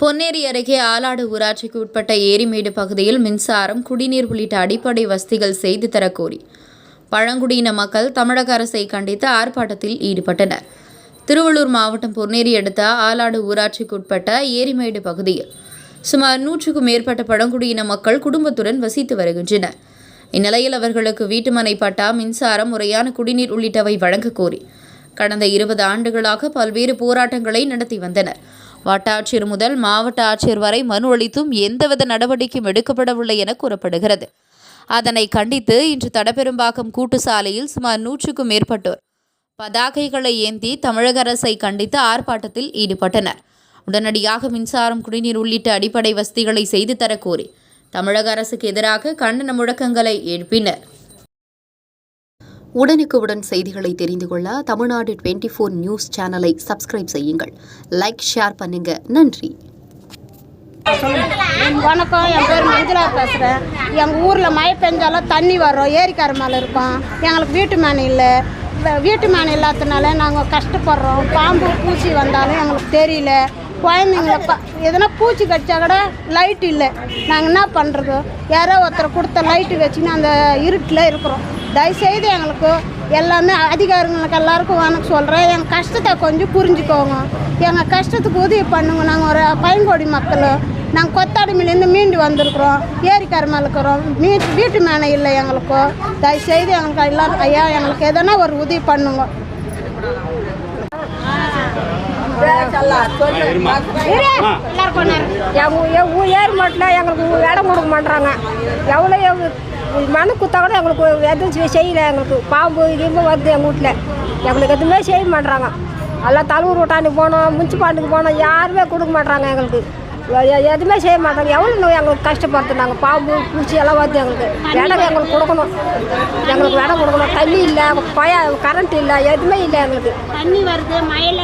பொன்னேரி அருகே ஆலாடு ஊராட்சிக்கு உட்பட்ட ஏரிமேடு பகுதியில் மின்சாரம் குடிநீர் உள்ளிட்ட அடிப்படை வசதிகள் செய்து தரக்கோரி பழங்குடியின மக்கள் தமிழக அரசை கண்டித்து ஆர்ப்பாட்டத்தில் ஈடுபட்டனர். திருவள்ளூர் மாவட்டம் பொன்னேரி அடுத்த ஆலாடு ஊராட்சிக்கு உட்பட்ட ஏரிமேடு பகுதியில் சுமார் நூற்றுக்கும் மேற்பட்ட பழங்குடியின மக்கள் குடும்பத்துடன் வசித்து வருகின்றனர். இந்நிலையில் அவர்களுக்கு வீட்டுமனை பட்டா மின்சாரம் முறையான குடிநீர் உள்ளிட்டவை வழங்க கோரி கடந்த இருபது ஆண்டுகளாக பல்வேறு போராட்டங்களை நடத்தி வந்தனர். வட்டாட்சியர் முதல் மாவட்ட ஆட்சியர் வரை மனு அளித்தும் எந்தவித நடவடிக்கையும் எடுக்கப்படவில்லை என கூறப்படுகிறது. அதனை கண்டித்து இன்று தடபெரும்பாக்கம் கூட்டு சாலையில் சுமார் நூற்றுக்கும் மேற்பட்டோர் பதாகைகளை ஏந்தி தமிழக அரசை கண்டித்து ஆர்ப்பாட்டத்தில் ஈடுபட்டனர். உடனடியாக மின்சாரம் குடிநீர் உள்ளிட்ட அடிப்படை வசதிகளை செய்து தரக்கோரி தமிழக அரசுக்கு எதிராக கண்டன முழக்கங்களை எழுப்பினர். உடனுக்குடன் செய்திகளை தெரிந்து கொள்ள தமிழ்நாடு டுவெண்ட்டி ஃபோர் நியூஸ் சேனலை சப்ஸ்கிரைப் செய்யுங்கள். லைக் ஷேர் பண்ணுங்க. நன்றி. வணக்கம். என் பேர் மஞ்சளா பேசுகிறேன் எங்கள் ஊரில் மழை பெஞ்சாலும் தண்ணி வரும் ஏரிக்கார மேலே இருக்கும். எங்களுக்கு வீட்டு மேனை இல்லை. வீட்டு மேனை இல்லாததுனால நாங்கள் கஷ்டப்படுறோம். பாம்பு பூச்சி வந்தாலும் எங்களுக்கு தெரியல. குழந்தைங்கள ப எதனா பூச்சி கடிச்சா கூட லைட் இல்லை. நாங்கள் என்ன பண்ணுறது யாரோ ஒருத்தர் கொடுத்த லைட்டு வச்சுன்னு அந்த இருட்டில் இருக்கிறோம். தயவுசெய்து எங்களுக்கு எல்லாமே அதிகாரிங்களுக்கு எல்லாருக்கும் வணக்கம் சொல்கிறேன் எங்கள் கஷ்டத்தை கொஞ்சம் புரிஞ்சுக்கோங்க. எங்கள் கஷ்டத்துக்கு உதவி பண்ணுங்க. நாங்கள் ஒரு பையன்கோடி மக்கள். நாங்கள் கொத்தாடிமிலேருந்து மீண்டு வந்திருக்கிறோம். ஏரிக்கரமாக இருக்கிறோம். மீ வீட்டு மேனை இல்லை எங்களுக்கு. தயவுசெய்து எங்களுக்கு எல்லாரும் ஐயா எங்களுக்கு எதனா ஒரு உதவி பண்ணுங்க. ஏரி மாட்டில் எங்களுக்கு இடம் கொடுக்க மாட்றாங்க. எவ்வளோ எவ்வளோ மனு குத்தா கூட எங்களுக்கு எதுவும் செய்- செய்யல எங்களுக்கு. பாம்பு கிம்பு வருது எங்கள் வீட்டில் எங்களுக்கு எதுவுமே செய்ய மாட்றாங்க. எல்லாம் தலைவர் வீட்டாண்டி போனோம் முன்சிபாலிட்டிக்கு போனோம் யாருமே கொடுக்க மாட்றாங்க எங்களுக்கு. எதுவுமே செய்ய மாட்டாங்க. எவ்வளோ எங்களுக்கு கஷ்டப்படுத்து நாங்கள் பாம்பு பூச்சி எல்லாம் வருது எங்களுக்கு. இடம் எங்களுக்கு கொடுக்கணும். எங்களுக்கு இடம் கொடுக்கணும். தண்ணி இல்லை பய கரண்ட் இல்லை எதுவுமே இல்லை எங்களுக்கு. தண்ணி வருது மழையில்